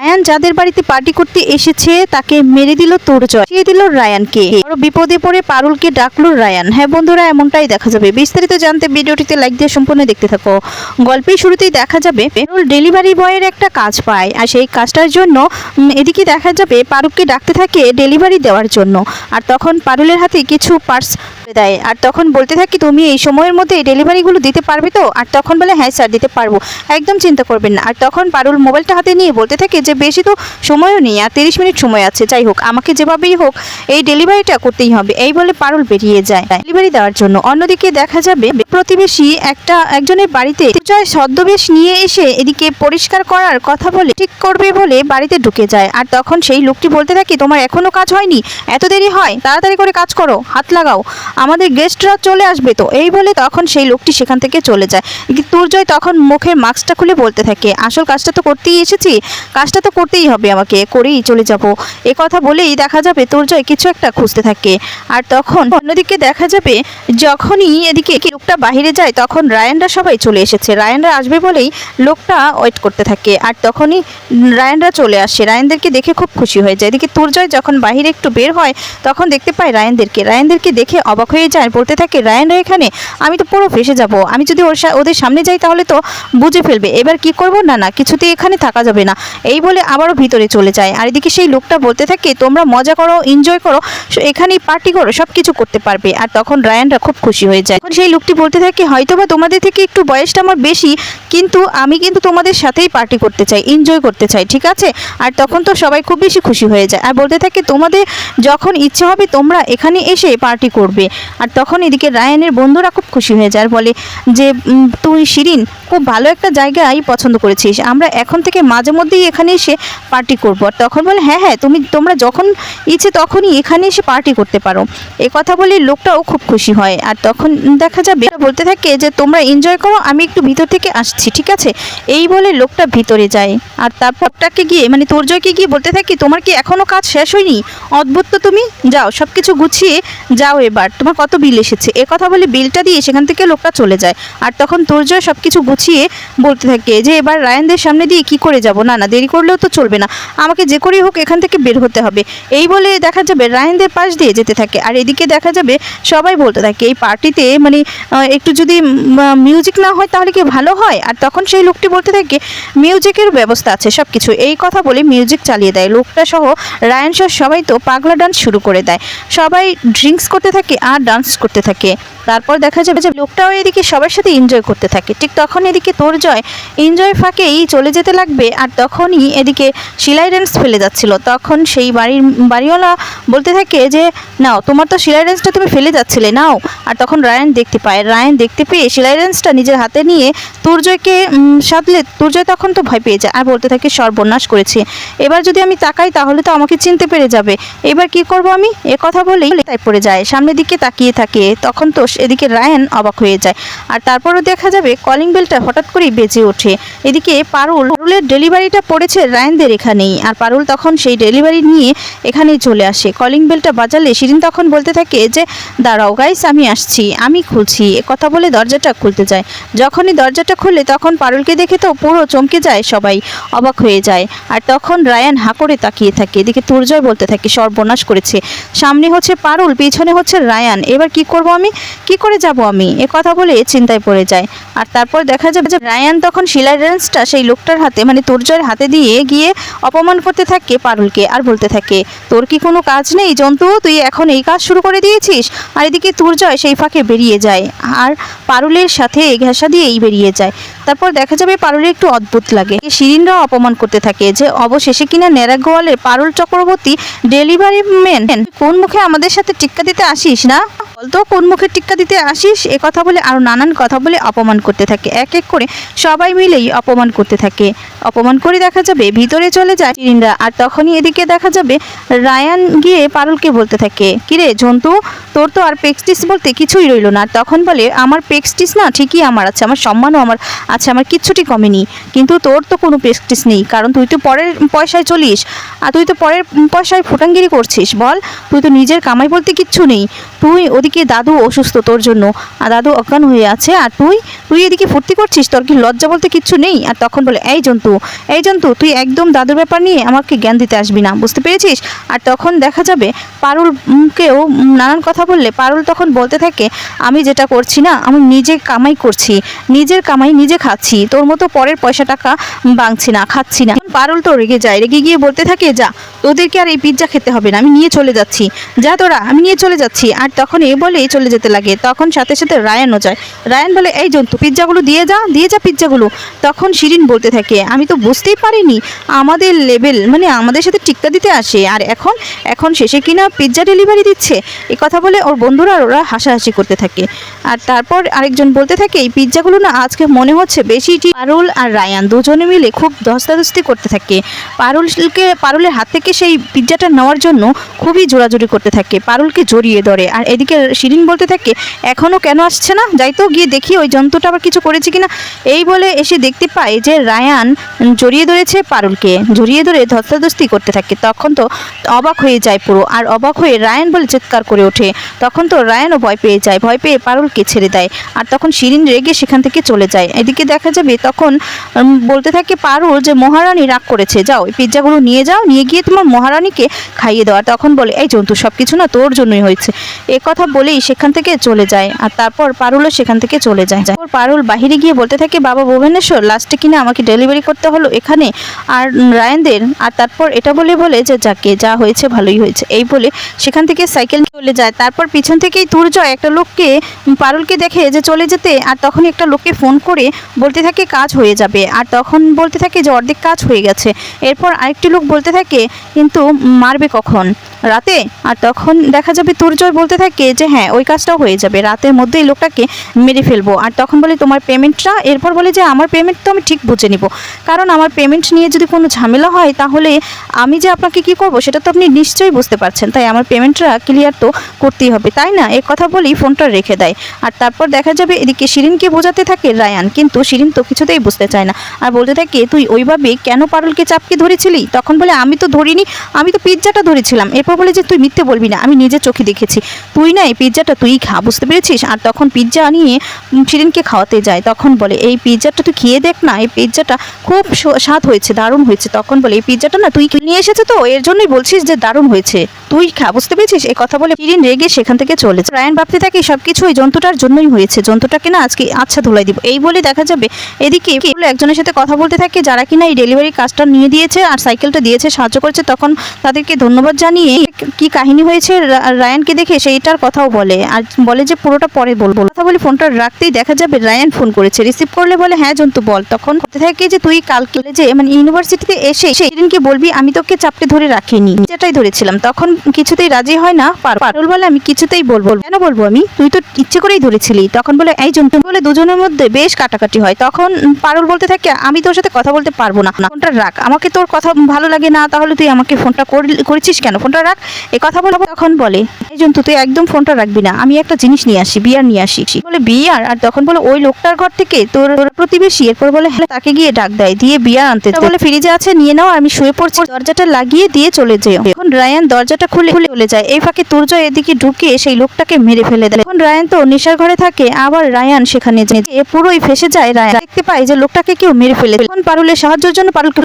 Ryan যাদের বাড়িতে party করতে এসেছে, তাকে মেরে দিল তোরজয় দিয়ে দিল রায়ানকে। বড় বিপদে পড়ে পারুলকে ডাকলো রায়ান। হ্যাঁ বন্ধুরা, এমনটাই দেখা যাবে। বিস্তারিত জানতে ভিডিওটিতে লাইক দিয়ে সম্পূর্ণ দেখতে থাকো। গল্পের শুরুতেই দেখা যাবে, পারুল ডেলিভারি বয়ের একটা কাজ পায়। আর সেই কাজটার জন্য এদিকে দেখা যাবে, পারুলকে ডাকতে থাকে ডেলিভারি দেওয়ার জন্য। আর তখন পারুলের হাতে কিছু পার্স দেয়। আর তখন বলতে থাকি, তুমি এই সময়ের মধ্যে ডেলিভারিগুলো দিতে পারবে তো? আর তখন বলে হ্যাঁ স্যার, দিতে পারব। একদম চিন্তা করবেন না। আর তখন পারুল মোবাইলটা হাতে নিয়ে বলতে থাকে যে, বেশি তো সময়ও নেই আর তিরিশ মিনিট সময় আছে। যাই হোক, আমাকে যেভাবেই হোক, এই ডেলিভারিটা করতেই হবে। এই বলে পারুল বেরিয়ে যায় ডেলিভারি দেওয়ার জন্য। অন্যদিকে দেখা যাবে, প্রতিবেশী একটা একজনের বাড়িতে জয় ছদ্মবেশ নিয়ে এসে এদিকে পরিষ্কার করার কথা বলে, ঠিক করবে বলে বাড়িতে ঢুকে যায়। আর তখন সেই লোকটি বলতে থাকে, তোমার এখনও কাজ হয়নি? এত দেরি হয়? তাড়াতাড়ি করে কাজ করো, হাত লাগাও। আমাদের গেস্টরা চলে আসবে তো। এই বলে তখন সেই লোকটি সেখান থেকে চলে যায়। তুর্জয় তখন মুখের মাস্কটা খুলে বলতে থাকে, আসল কাজটা তো করতেই এসেছি। কাজটা তো করতেই হবে আমাকে, করেই চলে যাব। এ কথা বলেই দেখা যাবে তুর্জয় কিছু একটা খুঁজতে থাকে। আর তখন অন্যদিকে দেখা যাবে, যখনই এদিকে লোকটা বাইরে যায়, তখন রায়ানরা সবাই চলে এসেছে। রায়ানরা আসবে বলেই লোকটা ওয়েট করতে থাকে। আর তখনই রায়ানরা চলে আসে। রায়ানদেরকে দেখে খুব খুশি হয়ে যায়। এদিকে তুর্জয় যখন বাইরে একটু বের হয়, তখন দেখতে পায় রায়ানদেরকে। রায়ানদেরকে দেখে অবাক হয়ে যায় বলতে থাকে রায়ানরা এখানে, আমি তো পুরো ফেসে যাব। আমি যদি ওর ওদের সামনে যাই তাহলে তো বুঝে ফেলবে। এবার কি করব? না না, কিছুতেই এখানে থাকা যাবে না। এই বলে আবারও ভিতরে চলে যায়। আর এদিকে সেই লোকটা বলতে থাকে, তোমরা মজা করো এনজয় করো এখানেই পার্টি করো সব কিছু করতে পারবে। আর তখন রায়ানরা খুব খুশি হয়ে যায়। তখন সেই লোকটি বলতে থাকে, হয়তোবা তোমাদের থেকে একটু বয়সটা আমার বেশি, কিন্তু আমি কিন্তু তোমাদের সাথেই পার্টি করতে চাই এনজয় করতে চাই, ঠিক আছে? আর তখন তো সবাই খুব বেশি খুশি হয়ে যায়। আর বলতে থাকে, তোমাদের যখন ইচ্ছে হবে তোমরা এখানে এসে পার্টি করবে। আর তখন এদিকে রায়ানের বন্ধুরা খুব খুশি হয়ে যায় বলে যে তুই শিরিন, খুব ভালো একটা জায়গায় পছন্দ করেছিস। আমরা এখন থেকে মাঝে মধ্যেই এখানে এসে পার্টি করব। আর তখন বলে হ্যাঁ হ্যাঁ তুমি, তোমরা যখন ইচ্ছে তখনই এখানে এসে পার্টি করতে পারো। এ কথা বলে লোকটাও খুব খুশি হয়। আর তখন দেখা যাবে বলতে থাকে যে, তোমরা এনজয় করো, আমি একটু ভিতর থেকে আসছি, ঠিক আছে? এই বলে লোকটা ভিতরে যায়। আর তারপরটাকে গিয়ে মানে তোরজয়কে গিয়ে বলতে থাকি, তোমার কি এখনও কাজ শেষ হয়নি? অদ্ভুত তো তুমি। যাও সব কিছু গুছিয়ে যাও এবার। তোমার কত বিল এসেছে? এ কথা বলে বিলটা দিয়ে সেখান থেকে লোকটা চলে যায়। আর তখন তোরজয় সব কিছু গুছিয়ে বলতে থাকে যে, এবার রায়ানদের সামনে দিয়ে কি করে যাব? না না, দেরি করলেও তো চলবে না। আমাকে যে করেই হোক এখান থেকে বের হতে হবে। এই বলে দেখা যাবে রায়ানদের পাশ দিয়ে যেতে থাকে। আর এদিকে দেখা যাবে সবাই বলতে থাকে, এই পার্টিতে মানে একটু যদি মিউজিক না হয় তাহলে কি ভালো হয়? আর তখন সেই লোকটি বলতে থাকে, মিউজিকের ব্যবস্থা আছে সব কিছু এই কথা বলে মিউজিক চালিয়ে দেয়। লোকটা সহ রায়ান সহ সবাই তো পাগলা ডান্স শুরু করে দেয়। সবাই ড্রিঙ্কস করতে থাকে, আর ডান্স করতে থাকে। তারপর দেখা যাবে যে লোকটাও এদিকে সবার সাথে এনজয় করতে থাকে। ঠিক তখন এদিকে তোর জয় এনজয় ফাঁকেই চলে যেতে লাগবে আর তখনই এদিকে সিলাই রেন্স ফেলে যাচ্ছিল। তখন সেই বাড়ির, বাড়িওয়ালা বলতে থাকে যে, নাও, তোমার তো সিলাই রেন্সটা তুমি ফেলে যাচ্ছিলে, নাও। আর তখন রায়ান দেখতে পায়। রায়ান দেখতে পেয়ে সিলাই রেন্সটা নিজের হাতে নিয়ে তুর্জয়কে সাধলে তুর্জয় তখন তো ভয় পেয়ে যায় আর বলতে থাকে, সর্বনাশ করেছে। এবার যদি আমি তাকাই তাহলে তো আমাকে চিনতে পেরে যাবে। এবার কি করব আমি? এ কথা বলেই তাই পড়ে যায়। সামনের দিকে তাকিয়ে থাকে। তখন তো এদিকে রায়ান অবাক হয়ে যায়। আর তারপরও দেখা যাবে কলিং বেলটা হঠাৎ করেই বেজে ওঠে। এদিকে পারুল, পারুলের ডেলিভারিটা পড়েছে রায়ানদের এখানেই। আর পারুল তখন সেই ডেলিভারি নিয়ে এখানেই চলে আসে। কলিং বেলটা বাজালে শিরিন তখন বলতে থাকে যে, দাঁড়াও গাইস আমি আসছি, আমি খুলছি। কথা বলে দরজাটা খুলতে যায়। যখনই দরজাটা খুলে তখন পারুলকে দেখে তো পুরো চমকে যায় সবাই, অবাক হয়ে যায়। আর তখন রায়ান হা করে তাকিয়ে থাকে। এদিকে তুর্জয় বলতে থাকে, সর্বনাশ করেছে। সামনে হচ্ছে পারুল, পিছনে হচ্ছে রায়ান। এবার কি করব আমি? কি করে যাব আমি? এ কথা বলে চিন্তায় পড়ে যায়। আর তারপর দেখা যাবে যে রায়ান তখন শিলার রেঞ্জটা সেই লোকটার হাতে মানে তুর্জয়ের হাতে দিয়ে গিয়ে অপমান করতে থাকে পারুলকে আর বলতে থাকে, তোর কি কোনো কাজ নেই জন্তু? তুই এখন এই কাজ শুরু করে দিয়েছিস? আর এদিকে তুর্জয় সেই ফাঁকে বেরিয়ে যায় আর পারুলের সাথে ঘেঁষা দিয়েই বেরিয়ে যায়। তারপর দেখা যাবে পারুলের একটু অদ্ভুত লাগে। শিরিনরাও অপমান করতে থাকে যে, অবশেষে কিনা নেরা গোয়ালের পারুল চক্রবর্তী ডেলিভারি ম্যান, কোন মুখে আমাদের সাথে টিক্কা দিতে আসিস না? বলতো, কোন মুখে টিক্কা দিতে আসিস, এ কথা বলে আরও নানান কথা বলে অপমান করতে থাকে। এক এক করে সবাই মিলেই অপমান করতে থাকে। অপমান করে দেখা যাবে ভিতরে চলে যায় শিরিনরা আর তখনই এদিকে দেখা যাবে রায়ান গিয়ে পারুলকে বলতে থাকে, কিরে জন্তু তোর তো আর পেক্সটিস বলতে কিছুই রইল না। তখন বলে, আমার পেক্সটিস না ঠিকই আমার আছে, আমার সম্মানও আমার আছে, আমার কিচ্ছুটি কমেনি। কিন্তু তোর তো কোনো পেক্সটিস নেই, কারণ তুই তো পরের পয়সায় চলিস, আর তুই তো পরের পয়সায় ফুটাঙ্গিরি করছিস, বল। তুই তো নিজের কামাই বলতে কিচ্ছু নেই। তুই ওদিকে দাদু অসুস্থ, তোর জন্য। আর দাদু অজ্ঞান হয়ে আছে। আর তুই তুই এদিকে ফুর্তি করছিস? তোর কি লজ্জা বলতে কিচ্ছু নেই? আর তখন বলে, এই জন্তু এই জন্তু, তুই একদম দাদুর ব্যাপার নিয়ে আমাকে জ্ঞান দিতে আসবি না, বুঝতে পেরেছিস? আর তখন দেখা যাবে পারুলকেও নানান কথা বললে, পারুল তখন বলতে থাকে, আমি যেটা করছি না, আমি নিজে কামাই করছি, নিজের কামাই নিজে খাচ্ছি, তোর মতো পরের পয়সা টাকা বাংছি না, খাচ্ছি না। পারুল তো রেগে যায়, রেগে গিয়ে বলতে থাকে, যা, তোদেরকে আর এই পিৎজা খেতে হবে না, আমি নিয়ে চলে যাচ্ছি, যা তোরা, আমি নিয়ে চলে যাচ্ছি। আর তখন এ বলেই চলে যেতে লাগে। তখন সাথে সাথে রায়ানও যায়। রায়ান বলে, এই জন্তু, পিৎজাগুলো দিয়ে যা দিয়ে যা পিৎজাগুলো। তখন শিরিন বলতে থাকে, আমি তো বুঝতেই পারিনি, আমাদের লেভেল মানে আমাদের সাথে টিক্কা দিতে আসে, আর এখন এখন শেষে কিনা পিৎজা ডেলিভারি দিচ্ছে? এই কথা বলে ওর বন্ধুরা, ওরা হাসাহাসি করতে থাকে। আর তারপর আরেকজন বলতে থাকে, এই পিৎজাগুলো না আজকে মনে হচ্ছে বেশি পারুল আর রায়ান দুজনে মিলে খুব ধস্তাধস্তি করতে থাকে। পারুলকে, পারুলের হাত থেকে সেই পিৎজাটা নেওয়ার জন্য খুবই জোরাজুরি করতে থাকে। পারুলকে জড়িয়ে ধরে। আর এদিকে শিরিন বলতে থাকে এখনও কেন আসছে না? যাই তো, গিয়ে দেখি ওই জন্তুটা আবার কিছু করেছে কিনা। এই বলে এসে দেখতে পায় যে রায়ান জড়িয়ে ধরেছে পারুলকে, জড়িয়ে ধরে ধস্তাধস্তি করতে থাকে। তখন তো অবাক হয়ে যায় পুরো, আর অবাক হয়ে রায়ান বলে চিৎকার করে ওঠে। তখন তো রায়ানও ভয় পেয়ে যায়, ভয় পেয়ে পারুলকে ছেড়ে দেয়। আর তখন শিরিন রেগে সেখান থেকে চলে যায়। এদিকে দেখা যাবে তখন বলতে থাকে পারুল যে, মহারানী রাগ করেছে, যাও, এই পিৎজাগুলো নিয়ে যাও, নিয়ে গিয়ে তোমার মহারানীকে খাইয়ে দেওয়া তখন বলে, এই জন্তু সব কিছু না তোর জন্যই হয়েছে। এ কথা বলেই সেখান থেকে চলে যায় আর তারপর পারুলও সেখান থেকে চলে যায়। তারপর পারুল বাহিরে গিয়ে বলতে থাকে, বাবা ভুবনেশ্বর লাস্টে কিনা আমাকে ডেলিভারি করতে হলো এখানে আর রায়ানদের। আর তারপর এটা বলে বলে যে, যাকে যা হয়েছে ভালোই হয়েছে। এই বলে সেখান থেকে সাইকেল চলে যায়। তারপর পিছন থেকেই তুর তুর্জয় একটা লোককে, পারুলকে দেখে যে, চলে যেতে। আর তখন একটা লোককে ফোন করে বলতে থাকে, কাজ হয়ে যাবে। আর তখন বলতে থাকে যে, অর্ধেক কাজ হয়ে গেছে। এরপর আরেকটি লোক বলতে থাকে, কিন্তু মারবে কখন? রাতে? আর তখন দেখা যাবে তুর্জয় বলতে থাকে যে হ্যাঁ ওই কাজটাও হয়ে যাবে। রাতের মধ্যেই লোকটাকে মেরে ফেলব। আর তখন বলে, তোমার পেমেন্টটা এরপর বলে যে, আমার পেমেন্ট তো আমি ঠিক বুঝে নিব। কারণ আমার পেমেন্ট নিয়ে যদি কোনো ঝামেলা হয়, তাহলে আমি যে আপনাকে কি করব, সেটা তো আপনি নিশ্চয়ই বুঝতে পারছেন। তাই আমার পেমেন্টটা ক্লিয়ার তো করতেই হবে, তাই না? এ কথা বলেই ফোনটা রেখে দেয়। আর তারপর দেখা যাবে, এদিকে শিরিনকে বোঝাতে থাকে রায়ান। কিন্তু শিরিন তো কিছুতেই বুঝতে চায় না। আর বলতে থাকে, তুই ওইভাবে কেন পারুলকে চাপকে ধরেছিলি? তখন বলে, আমি তো ধরিনি, আমি তো পিৎজাটা ধরেছিলাম। এরপর বলে যে, তুই মিথ্যে বলবি না, আমি নিজে চোখে দেখেছি। তুই না এই পিৎজাটা তুই খা বুঝতে পেরেছিস? আর তখন পিৎজা নিয়ে উম, শিরিনকে খাওয়াতে যায়। তখন বলে এই পিৎজাটা তুই খেয়ে দেখ না এই পিৎজাটা খুব স্বাদ হয়েছে দারুণ হয়েছে। তখন বলে এই পিৎজাটা না তুই নিয়ে এসেছে তো এর জন্যই বলছিস যে দারুণ হয়েছে। তুই খা বুঝতে পেরেছিস? এই কথা বলে শিরিন রেগে সেখান থেকে চলে যায়। রায়ান ভাবতে থাকে সব কিছু জন্তুটার জন্যই হয়েছে জন্তুটাকে না আজকে আচ্ছা ধুলাই দিব। এই বলে দেখা যাবে এদিকে একজনের সাথে কথা বলতে থাকে যারা কিনা এই ডেলিভারি কাজটা নিয়ে দিয়েছে আর সাইকেলটা দিয়েছে সাহায্য করেছে। তখন তাদেরকে ধন্যবাদ জানিয়ে কি কাহিনী হয়েছে? রায়ানকে দেখে সেইটার কথাও বলে, আর বলে যে পুরোটা পরে বলব কথা বলে ফোনটা রাখতেই দেখা যাবে রায়ান ফোন করেছে। রিসিভ করলে বলে হ্যাঁ জন্তু, বল। তখন থাকে যে তুই কালকে যে মানে ইউনিভার্সিটিতে এসে সেদিনকে বলবি, আমি তোকে চাপটে ধরে রাখিনি। যেটাই ধরেছিলাম, তখন কিছুতেই রাজি হয় না পার- পারুল বলে, আমি কিছুতেই বলব, কেন বলব আমি? তুই তো ইচ্ছে করেই ধরেছিলি। তখন বলে, এই জন্তু, বলে, দুজনের মধ্যে বেশ কাটাকাটি হয়। তখন পারুল বলতে থাকে, আমি তোর সাথে কথা বলতে পারব না। ফোনটা রাখ, আমাকে তোর কথা ভালো লাগে না, তাহলে তুই আমাকে ফোনটা করেছিস কেন? ফোনটা রাখ, এ কথা বলে, তখন বলে, এই জন্তু, তুই একদম ফোনটা রাখবি না। আমি একটা জিনিস নিয়ে আসি, বিয়ার নিয়ে আসি। বলে বিয়ার আর তখন বলে, ওই লোকটার ঘর থেকে তোর প্রতিবেশী। এরপর বলে হ্যাঁ তাকে গিয়ে ডাক দেয়, দিয়ে বিয়ার আনতে বলে, ফ্রিজে আছে, নিয়ে নাও আমি শুয়ে পড়ছি। দরজাটা লাগিয়ে দিয়ে চলে যেও। এখন রায়ান দরজাটা খুলে খুলে চলে যায়। এই ফাঁকে তুর্জয় এদিকে ঢুকে সেই লোকটাকে মেরে ফেলে দেয়। এখন রায়ান তো নেশার ঘরে থাকে, আবার রায়ান সেখানে যে পুরোই ফেসে যায়। রায়ান দেখতে পায় যে লোকটাকে কেউ মেরে ফেলে এখন পারুলের সাহায্যের জন্য পারুলকে